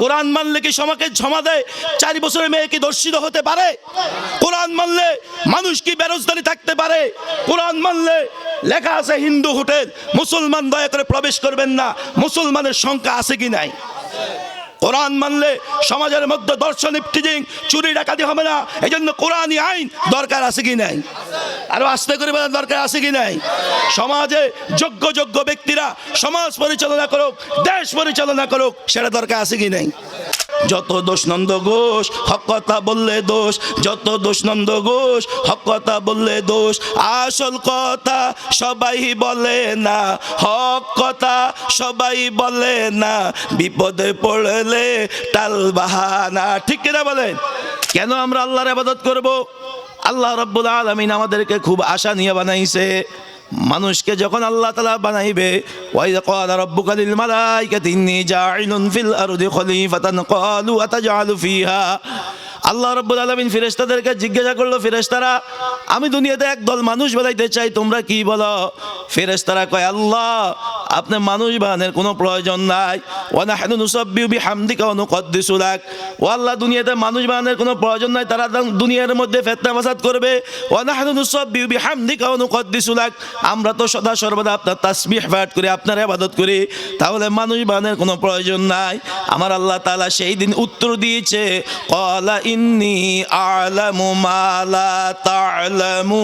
কোরআন মানলে কি সমাকে ঝমা দেয়? চার বছরের মেয়ে কি দর্শিত হতে পারে? কোরআন মানলে মানুষ কি বেরোজগারি থাকতে পারে? কোরআন মানলে লেখা আছে হিন্দু হোটেল, মুসলমান দয়া করে প্রবেশ করবেন না। মুসলমানের সংখ্যা আছে কি নাই? কোরআন মানলে সমাজের মধ্যে দর্শন ইফটিজিং চুরি ডাকাতি হবে না। এই জন্য কোরআনই আইন। দরকার আছে কি নাই? আরও আস্তে করে বলার দরকার আছে কি নাই? সমাজে যোগ্য যোগ্য ব্যক্তিরা সমাজ পরিচালনা করুক, দেশ পরিচালনা করুক, সেটা দরকার আছে কি নাই? যত দোষ নন্দ ঘোষ, হক কথা বললে দোষ। যত দোষ নন্দ ঘোষ, হক কথা বললে দোষ। আসল কথা সবাই বলে না, হক কথা সবাই বলে না। বিপদে পড়লে টাল বাহানা, ঠিক কিনা বলেন? কেন আমরা আল্লাহর আবাদত করব? আল্লাহ রব্বুল আলমিন আমাদেরকে খুব আশা নিয়ে বানাইছে। মানুষকে যখন আল্লাহ তালা বানাইবে ক্বালা রাব্বুকা লিল মালাইকাতি ইন্নী জাইলুন ফিল আরদি খলিফাতান ক্বালু আতাজআলু ফিহা। আল্লাহ রব্বুল আলমিন ফিরেস্তাদেরকে জিজ্ঞাসা করল, ফেরেশতারা, আমি দুনিয়াতে একদল মানুষ বেলাইতে চাই, তোমরা কি বলো? ফেরেশতারা কয়, আল্লাহ আপনি মানুষ বানানোর কোনো প্রয়োজন নাই। ওয়া নাহনু নুসাব্বিহু বিহামদিকা ওয়া নুকদ্দিসু লাক। ও আল্লাহ দুনিয়াতে মানুষ বানানোর কোনো প্রয়োজন নাই, তারা দুনিয়ার মধ্যে ফেতনা ফাসাদ করবে। ওয়া নাহনু নুসাব্বিহু বিহামদিকা ওয়া নুকদ্দিসু লাক। আমরা তো সদা সর্বদা আপনার তাসবিহ পাঠ করি, আপনার ইবাদত করি। তাহলে মানুষ বানানোর কোনো প্রয়োজন নাই। আমার আল্লাহ তাআলা সেই দিন উত্তর দিয়েছে, ক্বালা ইন্নী আ'লামু মা লা তা'লামুন।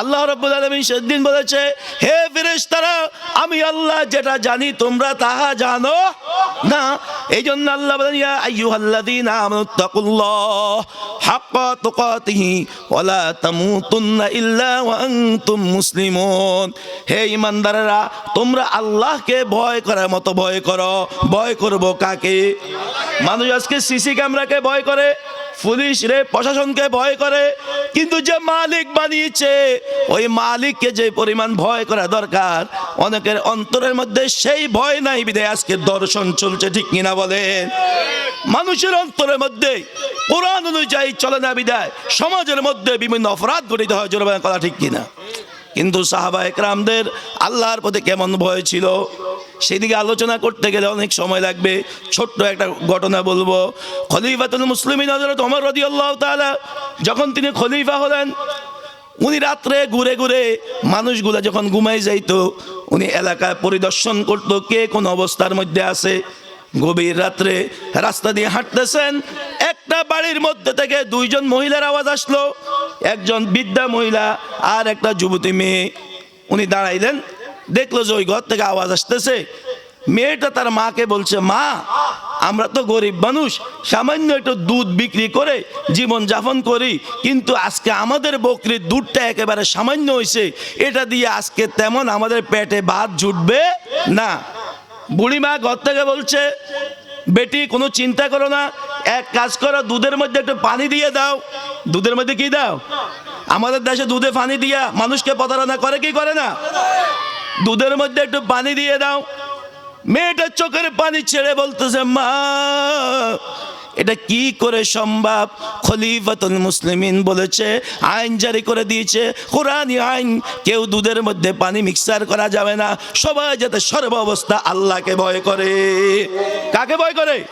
আল্লাহ রাব্বুল আলামিন সেদিন বলেছে, হে ফেরেশতারা, আমি আল্লাহ যেটা জানি তোমরা তাহা জানো না। এই জন্য আল্লাহ বলেন, ইয়া আইয়ুহাল্লাযীনা আমানুত্তাকুল্লাহ হাক্কা তুকাতিহি ওয়ালা তামুতুন্না ইল্লা ওয়া আনতুম মুসলিমুন। হে ইমানদারেরা তোমরা আল্লাহকে ভয় করার মতো ভয় করো। ভয় করব কাকে? মানুষ আজকে সিসি ক্যামেরাকে ভয় করে। পুলিশ রে প্রশাসনকে ভয় করে। কিন্তু যে মালিক বানিয়েছে, ওই মালিককে যে পরিমাণ ভয় করা দরকার, অনেকের অন্তরের মধ্যে সেই ভয় নাই বিধায় আজকে দর্শন চলছে, ঠিক কিনা বলেন? মানুষের অন্তরের মধ্যে, কোরআন অনুযায়ী চলে না বিদায় সমাজের মধ্যে বিভিন্ন অপরাধ ঘটিত হয় জোরবান করা ঠিক কিনা? কিন্তু সাহাবা একরামদের আল্লাহর প্রতি কেমন ভয় ছিল? সেদিকে আলোচনা করতে গেলে অনেক সময় লাগবে। ছোট্ট একটা ঘটনা বলব। খলিফাতুল মুসলিমিন হযরত ওমর রাদিয়াল্লাহু তাআলা যখন তিনি খলিফা হলেন, উনি রাত্রে ঘুরে ঘুরে মানুষগুলা যখন ঘুমাই যাইতো, উনি এলাকায় পরিদর্শন করতো কে কোন অবস্থার মধ্যে আছে। গভীর রাত্রে রাস্তা দিয়ে হাঁটতেছেন, একটা বাড়ির মধ্যে থেকে দুইজন মহিলার আওয়াজ আসলো, একজন বৃদ্ধা মহিলা আর একটা যুবতী মেয়ে। উনি দাঁড়াইলেন দেখল যে ওই ঘর থেকে আওয়াজ আসতেছে। মেয়েটা তার মাকে বলছে, মা, আমরা তো গরিব মানুষ, সামান্য একটু দুধ বিক্রি করে জীবন যাপন করি, কিন্তু আজকে আমাদের বকরির দুধটা একেবারে সামান্য হয়েছে এটা দিয়ে আজকে তেমন আমাদের পেটে ভাত জুটবে না। বুড়ি মা ঘর থেকে বলছে, বেটি, কোনো চিন্তা করো না, এক কাজ করো, দুধের মধ্যে একটু পানি দিয়ে দাও। দুধের মধ্যে কি দাও? আমাদের দেশে দুধে পানি দিয়া মানুষকে প্রতারণা করে কি করে না? দুধের মধ্যে একটু পানি দিয়ে দাও। মেয়েটার চোখের পানি ছেড়ে বলতেছে, মা, এটা কি করে সম্ভব? খলিফাতুল মুসলিমিন বলেছে, আইন জারি করে দিয়েছে। কোরআনই আইন, কেউ দুধের মধ্যে পানি মিক্সার করা যাবে না। সবাই যাতে সর্ব অবস্থা আল্লাহকে ভয় করে। কাকে ভয় করে?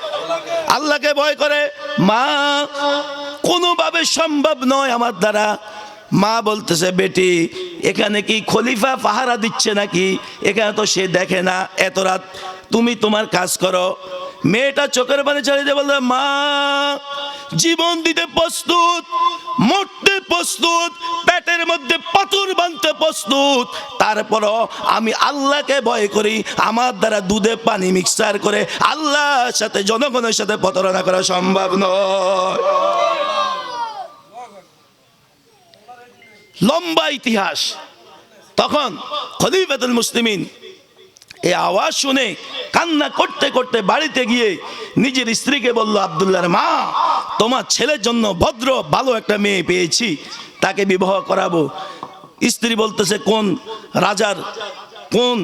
আল্লাহকে ভয় করে। মা, কোনোভাবে সম্ভব নয় আমার দ্বারা। মা বলতেছে, বেটি, এখানে কি খলিফা পাহারা দিচ্ছে নাকি? এখানে তো সে দেখে না। এত রাত তুমি তোমার কাজ করো। মেয়েটা চোখের পানি ছেড়ে দিয়ে বলল, মা, জীবন দিতে প্রস্তুত, মরতে প্রস্তুত, পেটের মধ্যে পাথর বানতে প্রস্তুত। তারপরও আমি আল্লাহকে ভয় করি, আমার দ্বারা দুধে পানি মিক্সার করে আল্লাহর সাথে, জনগণের সাথে প্রতারণা করা সম্ভব নয়। লম্বা ইতিহাস। তখন খলিফাতুল মুসলিমিন এই আওয়াজ শুনে কান্না করতে করতে বাড়িতে গিয়ে নিজের স্ত্রীকে বলল, আবদুল্লাহর মা, তোমার ছেলের জন্য ভদ্র, ভালো একটা মেয়ে পেয়েছি, তাকে বিবাহ করাবো। স্ত্রী বলতেছে, কোন রাজার, কোন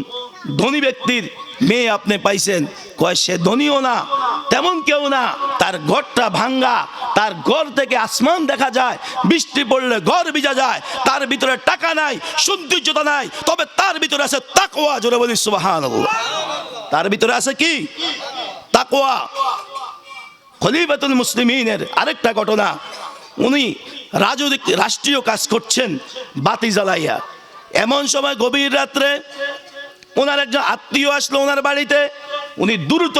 ধনী ব্যক্তির মেয়ে আপনি পাইছেন? কয়, সে ধনীও না তেমন কেউ না। তার ঘরটা ভাঙ্গা, তার ঘর থেকে আসমান দেখা যায়, বৃষ্টি পড়লে ঘর ভিজা যায়, তার ভিতরে টাকা নাই, সৌন্দর্যতা নাই, তবে তার ভিতরে আছে তাকওয়া, জোরে বলি সুবহানাল্লাহ। তার ভিতরে আছে কি? তাকোয়া খলিফাতুল মুসলিমিনের আরেকটা ঘটনা। উনি রাজনৈতিক, রাষ্ট্রীয় কাজ করছেন বাতি জ্বালাইয়া এমন সময় গভীর রাত্রে ওনার একজন আত্মীয় আসলো ওনার বাড়িতে। উনি দ্রুত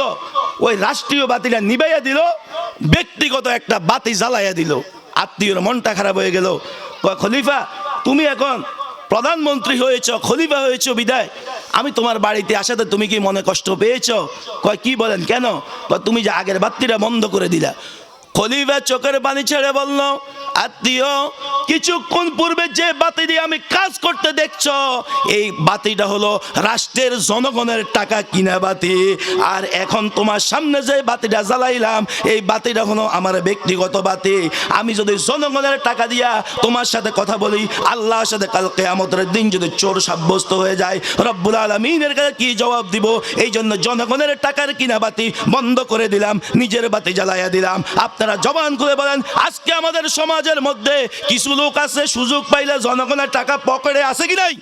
ওই রাষ্ট্রীয় বাতিটা নিবাইয়া দিল, ব্যক্তিগত একটা বাতি জ্বালাইয়া দিল। আত্মীয়র মনটা খারাপ হয়ে গেল। খলিফা, তুমি এখন প্রধানমন্ত্রী হয়েছ, খলিফা হয়েছ বিদায়। আমি তোমার বাড়িতে আসাতে তুমি কি মনে কষ্ট পেয়েছ? কয়, কি বলেন, কেন? কয়, তুমি যে আগের বাতিটা বন্ধ করে দিলা। খলিফা চোখের পানি ছেড়ে বলল, আত্মীয় কিছুক্ষণ পূর্বে যে বাতি দিয়ে আমি কাজ করতে দেখছ, এই বাতিটা হলো রাষ্ট্রের জনগণের টাকা কিনা বাতি। আর এখন তোমার সামনে যে বাতিটা জ্বালাইলাম, এই বাতিটা হলো আমার ব্যক্তিগত বাতি। আমি যদি জনগণের টাকা দিয়া তোমার সাথে কথা বলি, আল্লাহর সাথে কালকে আমাদের দিন যদি চোর সাব্যস্ত হয়ে যায়, রব্বুল আলমিনের কাছে কি জবাব দিব? এই জন্য জনগণের টাকার কিনা বাতি বন্ধ করে দিলাম, নিজের বাতি জ্বালাইয়া দিলাম। আপনারা জবান করে বলেন, আজকে আমাদের সমাজের মধ্যে কিছু লোক আছে সুযোগ পাইলে জনগণের টাকা পকেটে আছে কি নাই?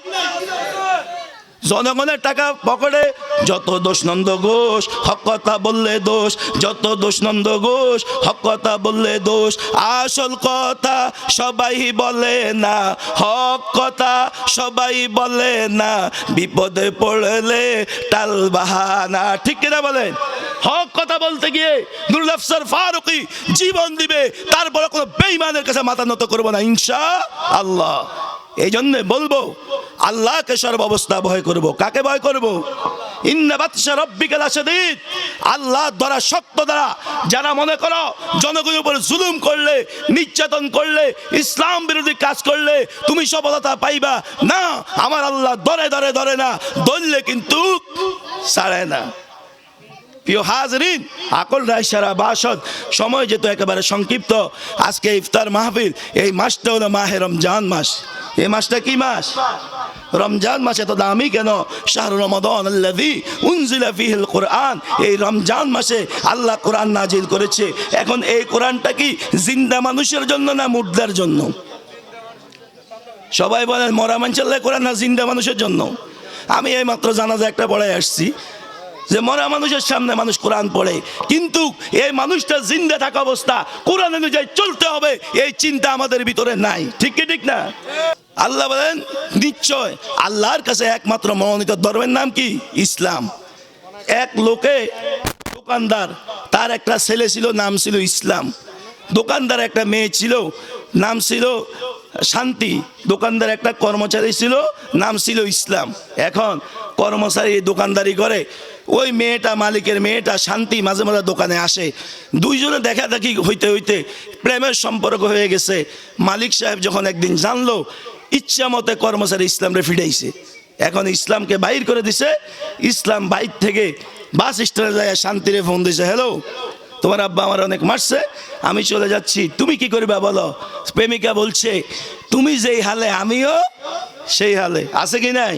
জনগণের টাকা পকেটে, যত দোষ নন্দ ঘোষ, হক কথা বললে দোষ, যত দোষ নন্দ ঘোষ, হক কথা বললে দোষ, আসল কথা সবাই বলে না, হক কথা সবাই বলে না, বিপদে পড়লে টাল বাহানা, ঠিক কিনা বলেন? হক কথা বলতে গিয়ে নুরুল আফসার ফারুকি জীবন দিবে তারপরে কোনো বেইমানের কাছে মাথা নত করব না ইনশা আল্লাহ এই জন্যে বলব আল্লাহকে সর্বাবস্থা ভয় করব। কাকে ভয় করব? আল্লাহ দ্বারা, সত্য দ্বারা যারা মনে করো জনগণের উপর জুলুম করলে, নির্যাতন করলে, ইসলাম বিরোধী কাজ করলে, তুমি সফলতা পাইবা। না, আমার আল্লাহ দরে দরে ধরে না। ধরলে কিন্তু ছাড়ে না। প্রিয় হাজরিন, আকল রায় সারা বাসদ। সময় যেত একেবারে সংক্ষিপ্ত, আজকে ইফতার মাহফিল, এই মাসটা হলো মাহে রমজান মাস। এই মাসটা কি মাস? রমজান মাসে তো দামি কেন? শাহরু রমাদান আল্লাযী উনজিলা ফিহিল কোরআন। এই রমজান মাসে আল্লাহ কোরআন নাজিল করেছে। এখন এই কোরআনটা কি জিন্দা মানুষের জন্য না মুর্দার জন্য? সবাই বলেন মরা মানুষের কোরআন না জিন্দা মানুষের জন্য? আমি এই মাত্র জানাজা একটা পড়ায় আসছি যে, মরা মানুষের সামনে মানুষ কোরআন পড়ে। কিন্তু এই মানুষটা জিন্দা থাকা অবস্থা কোরআন অনুযায়ী চলতে হবে, এই চিন্তা আমাদের ভিতরে নাই। ঠিক কি ঠিক না? আল্লাহ বলেন, নিশ্চয় আল্লাহর কাছে একমাত্র মনোনীত ধর্মের নাম কি? ইসলাম। এক লোকে দোকানদার, তার একটা ছেলে ছিল, নাম ছিল ইসলাম। দোকানদার একটা মেয়ে ছিল, নাম ছিল শান্তি। দোকানদার একটা কর্মচারী ছিল, নাম ছিল ইসলাম। এখন কর্মচারী দোকানদারি করে, ওই মেয়েটা, মালিকের মেয়েটা শান্তি মাঝে মাঝে দোকানে আসে। দুইজনে দেখা দেখি হইতে হইতে প্রেমের সম্পর্ক হয়ে গেছে। মালিক সাহেব যখন একদিন জানলো ইচ্ছা মতে কর্মচারী ইসলামরে ফিরাইছে এখন ইসলামকে বাইর করে দিছে। ইসলাম বাইর থেকে বাস স্ট্যান্ডে যায় শান্তিরে ফোন দিছে হ্যালো তোমার আব্বা আমার অনেক মারছে, আমি চলে যাচ্ছি। তুমি কি করবা বলো? প্রেমিকা বলছে, তুমি যেই হালে, আমিও সেই হালে। আছে কি নাই?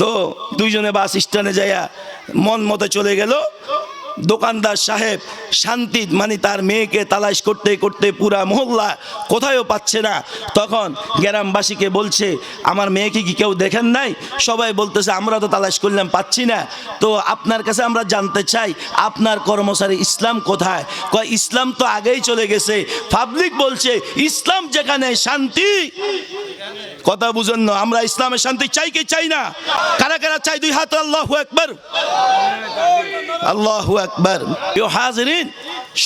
তো দুইজনে বাস স্ট্যান্ডে যাইয়া মন মতো চলে গেল। দোকানদার সাহেব শান্তি মানে তার মেয়েকে তালাশ করতে করতে পুরা মহল্লা কোথায়ও পাচ্ছে না। তখন গ্রামবাসীকে বলছে, আমার মেয়েকে কি কেউ দেখেন নাই? সবাই বলতেছে, আমরা তো তালাশ করলাম, পাচ্ছি না। তো আপনার কাছে আমরা জানতে চাই, আপনার কর্মচারী ইসলাম কোথায়? কয়, ইসলাম তো আগেই চলে গেছে। পাবলিক বলছে, ইসলাম যেখানে শান্তি। কথা বুঝেন না, আমরা ইসলামের শান্তি চাই কি চাই না? কারা কারা চাই? দুই হাত, আল্লাহ একবার আল্লাহ প্রিয় হাজরিন,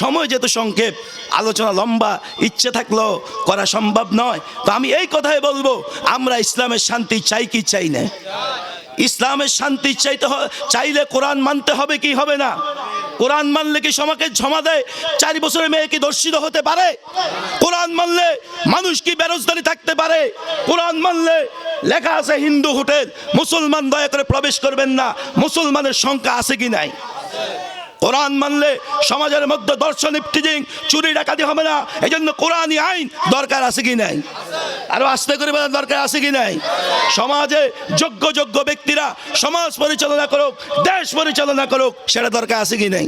সময় যেহেতু সংক্ষেপ, আলোচনা লম্বা, ইচ্ছে থাকলেও করা সম্ভব নয়। তো আমি এই কথাই বলব, আমরা ইসলামের শান্তি চাই কি চাই না? ইসলামের শান্তি চাইতে চাইলে কোরআন মানতে হবে কি হবে না? কোরআন মানলে কি সমাজকে জমা দেয়? চারি বছরের মেয়ে কি দর্শিত হতে পারে? কোরআন মানলে মানুষ কি বেরোজগারি থাকতে পারে? কোরআন মানলে লেখা আছে হিন্দু হোটেল, মুসলমান দয়া করে প্রবেশ করবেন না। মুসলমানের সংখ্যা আছে কি নাই? কোরআন মানলে সমাজের মধ্যে দর্শন ইফটিজিং চুরি ডাকাতি হবে না। এই জন্য কোরআনই আইন, দরকার আছে কি নাই? আরও আস্তে করে বলার দরকার আছে কি নাই? সমাজে যোগ্য যোগ্য ব্যক্তিরা সমাজ পরিচালনা করুক, দেশ পরিচালনা করুক, সেটা দরকার আছে কি নাই?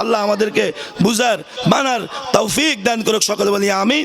আল্লাহ আমাদেরকে বুঝার, মানার তৌফিক দান করুক সকলে বলি, আমিন।